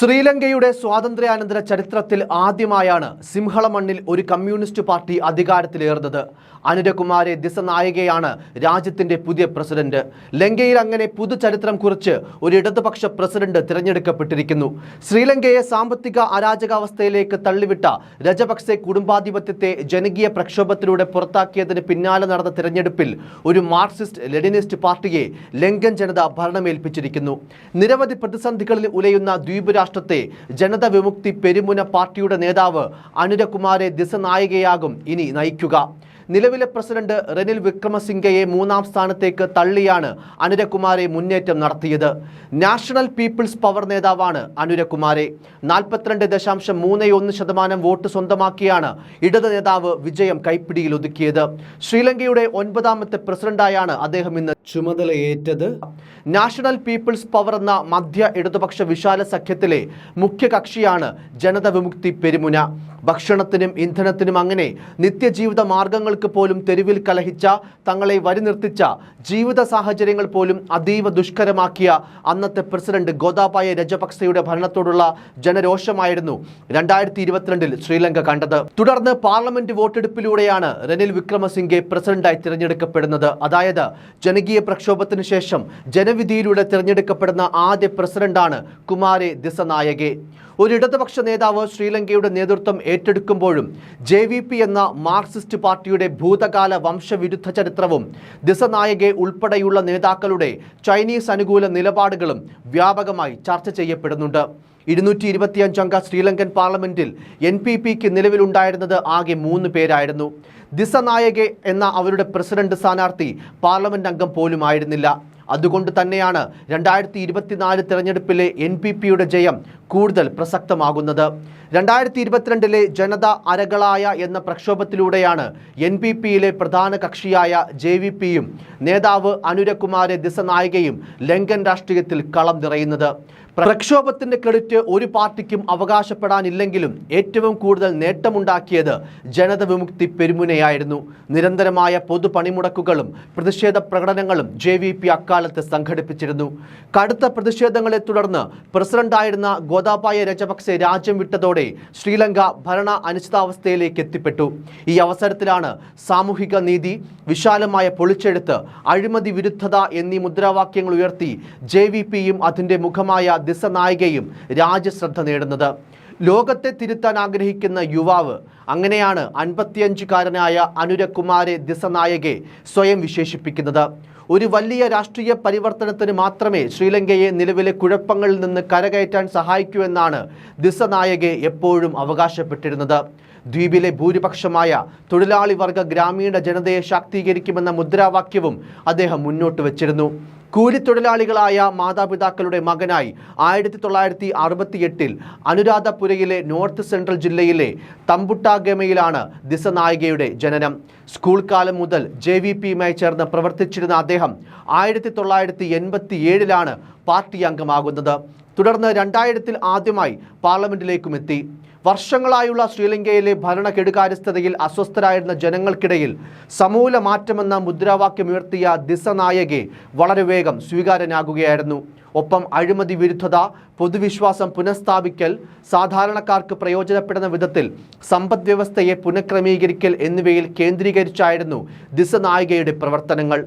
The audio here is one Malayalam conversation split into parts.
ശ്രീലങ്കയുടെ സ്വാതന്ത്ര്യാനന്തര ചരിത്രത്തിൽ ആദ്യമായാണ് സിംഹള മണ്ണിൽ ഒരു കമ്മ്യൂണിസ്റ്റ് പാർട്ടി അധികാരത്തിലേറുന്നത്. അനുരകുമാരെ ദിസനായികയാണ് രാജ്യത്തിന്റെ പുതിയ പ്രസിഡന്റ്. ലങ്കയിൽ അങ്ങനെ പുതുചരിത്രം കുറിച്ച് ഒരു ഇടതുപക്ഷ പ്രസിഡന്റ് തിരഞ്ഞെടുക്കപ്പെട്ടിരിക്കുന്നു. ശ്രീലങ്കയെ സാമ്പത്തിക അരാജകാവസ്ഥയിലേക്ക് തള്ളിവിട്ട രജപക്സെ കുടുംബാധിപത്യത്തെ ജനകീയ പ്രക്ഷോഭത്തിലൂടെ പുറത്താക്കിയതിന് പിന്നാലെ നടന്ന തിരഞ്ഞെടുപ്പിൽ ഒരു മാർക്സിസ്റ്റ് ലെനിനിസ്റ്റ് പാർട്ടിയെ ലങ്കൻ ജനത ഭരണമേൽപ്പിച്ചിരിക്കുന്നു. നിരവധി പ്രതിസന്ധികളിൽ ഉലയുന്ന ദ്വീപ് രാഷ്ട്രത്തെ ജനത വിമുക്തി പെരുമുന പാർട്ടിയുടെ നേതാവ് അനുരകുമാരെ ദിശനായികയാകും ഇനി നയിക്കുക. നിലവിലെ പ്രസിഡന്റ് റെനിൽ വിക്രമസിംഗയെ മൂന്നാം സ്ഥാനത്തേക്ക് തള്ളിയാണ് അനുരകുമാരെ മുന്നേറ്റം നടത്തിയത്. നാഷണൽ പീപ്പിൾസ് പവർ നേതാവാണ് അനുരകുമാരെ. നാൽപ്പത്തിരണ്ട് ദശാംശം മൂന്ന് ഒന്ന് ശതമാനം വോട്ട് സ്വന്തമാക്കിയാണ് ഇടത് നേതാവ് വിജയം കൈപ്പിടിയിൽ ഒതുക്കിയത്. ശ്രീലങ്കയുടെ ഒൻപതാമത്തെ പ്രസിഡന്റായാണ് അദ്ദേഹം ഇന്ന് ചുമതലയേറ്റത്. നാഷണൽ പീപ്പിൾസ് പവർ എന്ന മധ്യ ഇടതുപക്ഷ വിശാല സഖ്യത്തിലെ മുഖ്യ കക്ഷിയാണ് ജനത വിമുക്തി പെരുമുന. ഭക്ഷണത്തിനും ഇന്ധനത്തിനും അങ്ങനെ നിത്യജീവിത മാർഗങ്ങൾക്ക് പോലും തെരുവിൽ കലഹിച്ച തങ്ങളെ വരി നിർത്തിച്ച ജീവിത സാഹചര്യങ്ങൾ പോലും അതീവ ദുഷ്കരമാക്കിയ അന്നത്തെ പ്രസിഡന്റ് ഗോതാബായ രജപക്സയുടെ ഭരണത്തോടുള്ള ജനരോഷമായിരുന്നു രണ്ടായിരത്തി ഇരുപത്തിരണ്ടിൽ ശ്രീലങ്ക കണ്ടത്. തുടർന്ന് പാർലമെന്റ് വോട്ടെടുപ്പിലൂടെയാണ് റെനിൽ വിക്രമസിംഗെ പ്രസിഡന്റായി തിരഞ്ഞെടുക്കപ്പെടുന്നത്. അതായത് ജനകീയ പ്രക്ഷോഭത്തിന് ശേഷം ജനവിധിയിലൂടെ തിരഞ്ഞെടുക്കപ്പെടുന്ന ആദ്യ പ്രസിഡന്റാണ് കുമാരെ ദിസനായകെ. ഒരു ഇടതുപക്ഷ നേതാവ് ശ്രീലങ്കയുടെ നേതൃത്വം ഏറ്റെടുക്കുമ്പോഴും ജെ എന്ന മാർക്സിസ്റ്റ് പാർട്ടിയുടെ ഭൂതകാല വംശവിരുദ്ധ ചരിത്രവും ദിസനായകെ ഉൾപ്പെടെയുള്ള നേതാക്കളുടെ ചൈനീസ് അനുകൂല നിലപാടുകളും വ്യാപകമായി ചർച്ച ചെയ്യപ്പെടുന്നുണ്ട്. ഇരുന്നൂറ്റി ഇരുപത്തിയഞ്ചംഗ ശ്രീലങ്കൻ പാർലമെന്റിൽ എൻ പി പിക്ക് നിലവിലുണ്ടായിരുന്നത് ആകെ മൂന്ന് പേരായിരുന്നു. ദിസനായകെ എന്ന അവരുടെ പ്രസിഡന്റ് സ്ഥാനാർത്ഥി പാർലമെന്റ് അംഗം പോലും ആയിരുന്നില്ല അതുകൊണ്ട് തന്നെയാണ് രണ്ടായിരത്തി ഇരുപത്തിനാല് തെരഞ്ഞെടുപ്പിലെ എൻ പി പിയുടെ ജയം കൂടുതൽ പ്രസക്തമാകുന്നത്. രണ്ടായിരത്തി ഇരുപത്തിരണ്ടിലെ ജനത അരകളായ എന്ന പ്രക്ഷോഭത്തിലൂടെയാണ് എൻ പി പിയിലെ പ്രധാന കക്ഷിയായ ജെ വി പിയും നേതാവ് അനുരകുമാരെ ദിസനായികയും ലങ്കൻ രാഷ്ട്രീയത്തിൽ കളം നിറയുന്നത്. പ്രക്ഷോഭത്തിന്റെ ക്രെഡിറ്റ് ഒരു പാർട്ടിക്കും അവകാശപ്പെടാനില്ലെങ്കിലും ഏറ്റവും കൂടുതൽ നേട്ടമുണ്ടാക്കിയത് ജനത വിമുക്തി പെരുമുനയായിരുന്നു. നിരന്തരമായ പൊതുപണിമുടക്കുകളും പ്രതിഷേധ പ്രകടനങ്ങളും ജെ വി പി അക്കാലത്ത് സംഘടിപ്പിച്ചിരുന്നു. കടുത്ത പ്രതിഷേധങ്ങളെ തുടർന്ന് പ്രസിഡന്റായിരുന്ന ഗോതാബായ രജപക്സെ രാജ്യം വിട്ടതോടെ ശ്രീലങ്ക ഭരണ അനിശ്ചിതാവസ്ഥയിലേക്ക് എത്തിപ്പെട്ടു. ഈ അവസരത്തിലാണ് സാമൂഹിക നീതി വിശാലമായ പൊളിച്ചെഴുത്ത് അഴിമതി വിരുദ്ധത എന്നീ മുദ്രാവാക്യങ്ങൾ ഉയർത്തി ജെ വി പിയും അതിന്റെ മുഖമായ ദിസനായികയും രാജ്യശ്രദ്ധ നേടുന്നത്. ലോകത്തെ തിരുത്താൻ ആഗ്രഹിക്കുന്ന യുവാവ് അങ്ങനെയാണ് അൻപത്തിയഞ്ചുകാരനായ അനുരകുമാരെ ദിസനായകെ സ്വയം വിശേഷിപ്പിക്കുന്നത്. ഒരു വലിയ രാഷ്ട്രീയ പരിവർത്തനത്തിന് മാത്രമേ ശ്രീലങ്കയെ നിലവിലെ കുഴപ്പങ്ങളിൽ നിന്ന് കരകയറ്റാൻ സഹായിക്കൂ എന്നാണ് ദിസനായകെ എപ്പോഴും അവകാശപ്പെട്ടിരുന്നത്. ദ്വീപിലെ ഭൂരിപക്ഷമായ തൊഴിലാളി വർഗ ഗ്രാമീണ ജനതയെ ശാക്തീകരിക്കുമെന്ന മുദ്രാവാക്യവും അദ്ദേഹം മുന്നോട്ട് വച്ചിരുന്നു. കൂലിത്തൊഴിലാളികളായ മാതാപിതാക്കളുടെ മകനായി ആയിരത്തി തൊള്ളായിരത്തി അറുപത്തി എട്ടിൽ അനുരാധപുരയിലെ നോർത്ത് സെൻട്രൽ ജില്ലയിലെ തമ്പുട്ടാഗമയിലാണ് ദിസനായികയുടെ ജനനം. സ്കൂൾ കാലം മുതൽ ജെ വി പിയുമായി ചേർന്ന് പ്രവർത്തിച്ചിരുന്ന അദ്ദേഹം ആയിരത്തി തൊള്ളായിരത്തി എൺപത്തി ഏഴിലാണ് പാർട്ടി അംഗമാകുന്നത്. തുടർന്ന് രണ്ടായിരത്തിൽ ആദ്യമായി പാർലമെന്റിലേക്കും എത്തി വർഷങ്ങളായുള്ള ശ്രീലങ്കയിലെ ഭരണ കെടുകാര്യസ്ഥതയിൽ അസ്വസ്ഥരായിരുന്ന ജനങ്ങൾക്കിടയിൽ സമൂല മാറ്റമെന്ന മുദ്രാവാക്യമുയർത്തിയ ദിസനായകെ വളരെ വേഗം സ്വീകാര്യനാകുകയായിരുന്നു. ഒപ്പം അഴിമതി വിരുദ്ധത പൊതുവിശ്വാസം പുനഃസ്ഥാപിക്കൽ സാധാരണക്കാർക്ക് പ്രയോജനപ്പെടുന്ന വിധത്തിൽ സമ്പദ്വ്യവസ്ഥയെ പുനഃക്രമീകരിക്കൽ എന്നിവയിൽ കേന്ദ്രീകരിച്ചായിരുന്നു ദിസനായികയുടെ പ്രവർത്തനങ്ങൾ.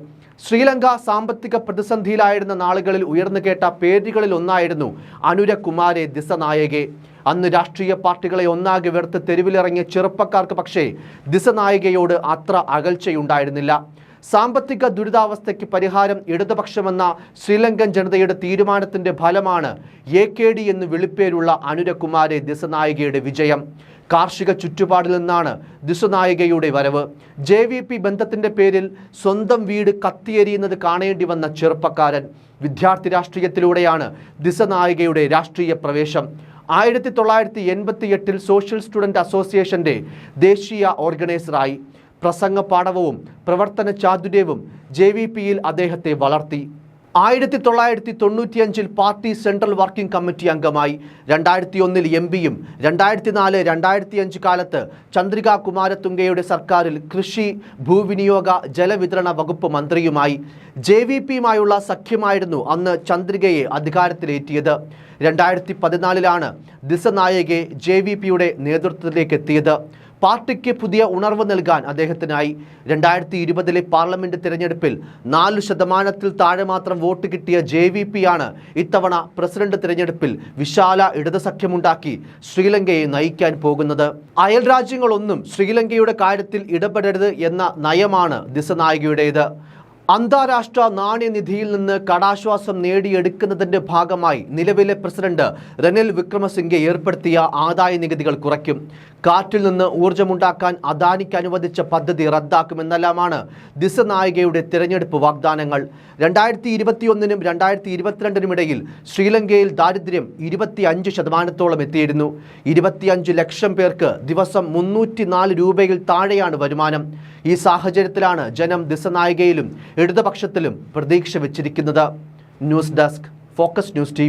ശ്രീലങ്ക സാമ്പത്തിക പ്രതിസന്ധിയിലായിരുന്ന നാളുകളിൽ ഉയർന്നു കേട്ട പേരുകളിൽ ഒന്നായിരുന്നു അനുരകുമാരെ ദിസനായകെ. അന്ന് രാഷ്ട്രീയ പാർട്ടികളെ ഒന്നാകെ വെറുത്ത് തെരുവിലിറങ്ങിയ ചെറുപ്പക്കാർക്ക് പക്ഷേ ദിശനായികയോട് അത്ര അകൽച്ചയുണ്ടായിരുന്നില്ല. സാമ്പത്തിക ദുരിതാവസ്ഥയ്ക്ക് പരിഹാരം ഇടതുപക്ഷമെന്ന ശ്രീലങ്കൻ ജനതയുടെ തീരുമാനത്തിന്റെ ഫലമാണ് എ കെ ഡി എന്ന് വിളിപ്പേരുള്ള അനുരകുമാരെ ദിസനായികയുടെ വിജയം. കാർഷിക ചുറ്റുപാടിൽ നിന്നാണ് ദിസുനായികയുടെ വരവ്. ജെ വി പി ബന്ധത്തിന്റെ പേരിൽ സ്വന്തം വീട് കത്തിയെരിയുന്നത് കാണേണ്ടി വന്ന ചെറുപ്പക്കാരൻ വിദ്യാർത്ഥി രാഷ്ട്രീയത്തിലൂടെയാണ് ദിസനായികയുടെ രാഷ്ട്രീയ പ്രവേശം. ആയിരത്തി തൊള്ളായിരത്തി എൺപത്തി എട്ടിൽ സോഷ്യൽ സ്റ്റുഡന്റ് അസോസിയേഷന്റെ ദേശീയ ഓർഗനൈസറായി. പ്രസംഗ പാഠവും പ്രവർത്തന ചാതുര്യവും ജെ വി പിയിൽ അദ്ദേഹത്തെ വളർത്തി. ആയിരത്തി തൊള്ളായിരത്തി തൊണ്ണൂറ്റിയഞ്ചിൽ പാർട്ടി സെൻട്രൽ വർക്കിംഗ് കമ്മിറ്റി അംഗമായി. രണ്ടായിരത്തി ഒന്നിൽ എം പിയും രണ്ടായിരത്തി നാല് രണ്ടായിരത്തി അഞ്ച് കാലത്ത് ചന്ദ്രിക കുമാരത്തുങ്കയുടെ സർക്കാരിൽ കൃഷി ഭൂവിനിയോഗ ജലവിതരണ വകുപ്പ് മന്ത്രിയുമായി. ജെ വി പിയുമായുള്ള സഖ്യമായിരുന്നു അന്ന് ചന്ദ്രികയെ അധികാരത്തിലേറ്റിയത്. രണ്ടായിരത്തി പതിനാലിലാണ് ദിസനായകെ ജെ വി പിയുടെ നേതൃത്വത്തിലേക്ക് എത്തിയത് പാർട്ടിക്ക് പുതിയ ഉണർവ് നൽകാൻ അദ്ദേഹത്തിനായി രണ്ടായിരത്തി ഇരുപതിലെ പാർലമെന്റ് തിരഞ്ഞെടുപ്പിൽ നാല് ശതമാനത്തിൽ താഴെ മാത്രം വോട്ട് കിട്ടിയ ജെ വി പി ആണ് ഇത്തവണ പ്രസിഡന്റ് തിരഞ്ഞെടുപ്പിൽ വിശാല ഇടത് സഖ്യമുണ്ടാക്കി ശ്രീലങ്കയെ നയിക്കാൻ പോകുന്നത്. അയൽ രാജ്യങ്ങളൊന്നും ശ്രീലങ്കയുടെ കാര്യത്തിൽ ഇടപെടരുത് എന്ന നയമാണ് ദിസനായികയുടേത്. അന്താരാഷ്ട്ര നാണ്യനിധിയിൽ നിന്ന് കടാശ്വാസം നേടിയെടുക്കുന്നതിന്റെ ഭാഗമായി നിലവിലെ പ്രസിഡന്റ് റനിൽ വിക്രമസിംഗെ ഏർപ്പെടുത്തിയ ആദായ നികുതികൾ കുറയ്ക്കും. കാറ്റിൽ നിന്ന് ഊർജമുണ്ടാക്കാൻ അദാനിക്ക് അനുവദിച്ച പദ്ധതി റദ്ദാക്കുമെന്നെല്ലാമാണ് ദിസനായികയുടെ തിരഞ്ഞെടുപ്പ് വാഗ്ദാനങ്ങൾ. രണ്ടായിരത്തി ഇരുപത്തിയൊന്നിനും രണ്ടായിരത്തി ഇരുപത്തിരണ്ടിനും ഇടയിൽ ശ്രീലങ്കയിൽ ദാരിദ്ര്യം ഇരുപത്തിയഞ്ച് ശതമാനത്തോളം എത്തിയിരുന്നു. ഇരുപത്തിയഞ്ച് ലക്ഷം പേർക്ക് ദിവസം മുന്നൂറ്റി നാല് രൂപയിൽ താഴെയാണ് വരുമാനം. ഈ സാഹചര്യത്തിലാണ് ജനം ദിസനായികയിലും ഇടതുപക്ഷത്തിലും പ്രതീക്ഷ വെച്ചിരിക്കുന്നത്. News desk focus news T